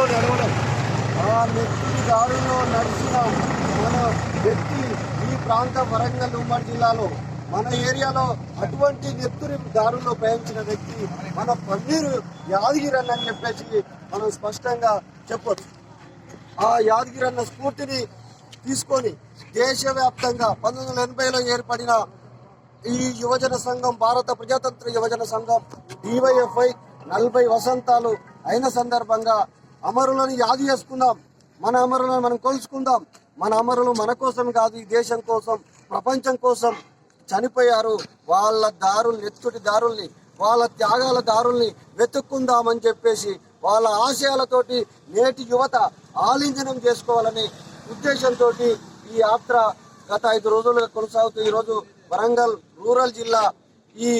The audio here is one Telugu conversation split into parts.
దారిలో నడవడం ఆ నెత్తి దారిలో నడిచిన మన వ్యక్తి ఈ ప్రాంత వరంగల్ ఉమ్మడి జిల్లాలో మన ఏరియాలో అటువంటి నెత్తురి దారుల్లో ప్రయాణించిన వ్యక్తి మన పన్నీరు యాదగిరి అని చెప్పేసి మనం స్పష్టంగా చెప్పొచ్చు. ఆ యాదగిరన్న స్ఫూర్తిని తీసుకొని దేశవ్యాప్తంగా పంతొమ్మిది వందల ఎనభైలో ఏర్పడిన ఈ యువజన సంఘం భారత ప్రజాతంత్ర యువజన సంఘం డివైఎఫ్ఐ నలభై వసంతాలు అయిన సందర్భంగా అమరులను యాది చేసుకుందాం. మన అమరులను మనం కొలుచుకుందాం. మన అమరులు మన కోసం కాదు ఈ దేశం కోసం ప్రపంచం కోసం చనిపోయారు. వాళ్ళ దారుల్ని ఎత్తుటి దారుల్ని వాళ్ళ త్యాగాల దారుల్ని వెతుక్కుందామని చెప్పేసి వాళ్ళ ఆశయాలతోటి నేటి యువత ఆలింగనం చేసుకోవాలనే ఉద్దేశంతో ఈ యాత్ర గత ఐదు రోజులుగా కొనసాగుతూ ఈ రోజు వరంగల్ రూరల్ జిల్లా ఈ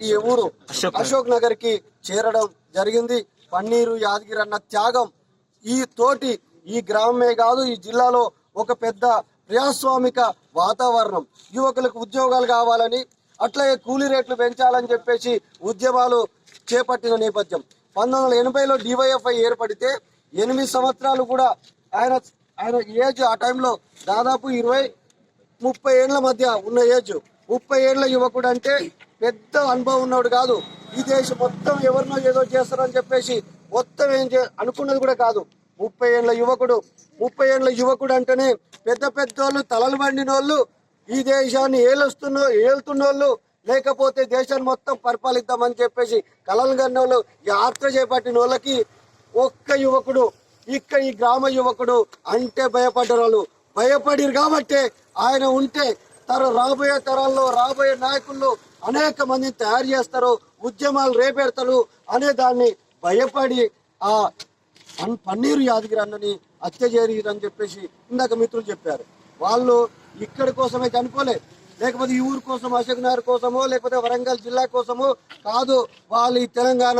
ఈ ఊరు అశోక్ అశోక్ నగర్కి చేరడం జరిగింది. పన్నీరు యాదగిరి అన్న త్యాగం ఈ తోటి ఈ గ్రామమే కాదు ఈ జిల్లాలో ఒక పెద్ద ప్రజాస్వామిక వాతావరణం. యువకులకు ఉద్యోగాలు కావాలని అట్లాగే కూలీ రేట్లు పెంచాలని చెప్పేసి ఉద్యమాలు చేపట్టిన నేపథ్యం. పంతొమ్మిది వందల ఎనభైలో డివైఎఫ్ఐ ఏర్పడితే ఎనిమిది సంవత్సరాలు కూడా ఆయన ఆయన ఏజ్ ఆ టైంలో దాదాపు ఇరవై ముప్పై ఏళ్ళ మధ్య ఉన్న ఏజ్. ముప్పై ఏళ్ళ యువకుడు అంటే పెద్ద అనుభవం ఉన్నవాడు కాదు. ఈ దేశం మొత్తం ఎవరినో ఏదో చేస్తారని చెప్పేసి మొత్తం ఏం చే అనుకున్నది కూడా కాదు. ముప్పై ఏళ్ళ యువకుడు ముప్పై ఏళ్ళ యువకుడు అంటేనే పెద్ద పెద్ద వాళ్ళు తలలు పండిన వాళ్ళు ఈ దేశాన్ని ఏలుస్తున్న ఏలుతున్నోళ్ళు లేకపోతే దేశాన్ని మొత్తం పరిపాలిద్దామని చెప్పేసి కలలు కన్నోళ్ళు యాత్ర చేపట్టిన వాళ్ళకి ఒక్క యువకుడు ఇక్క ఈ గ్రామ యువకుడు అంటే భయపడ్డ వాళ్ళు భయపడిరు కాబట్టి ఆయన ఉంటే తర రాబోయే తరాల్లో రాబోయే నాయకుల్లో అనేక మందిని తయారు చేస్తారు ఉద్యమాలు రేపెడతారు అనే దాన్ని భయపడి ఆ పన్నీరు యాదగిరి అన్నని హత్య చేయని చెప్పేసి ఇందాక మిత్రులు చెప్పారు. వాళ్ళు ఇక్కడి కోసమే చనిపోలే లేకపోతే ఈ ఊరు కోసం అశోక్ నగర్ కోసమో లేకపోతే వరంగల్ జిల్లా కోసమో కాదు వాళ్ళు ఈ తెలంగాణ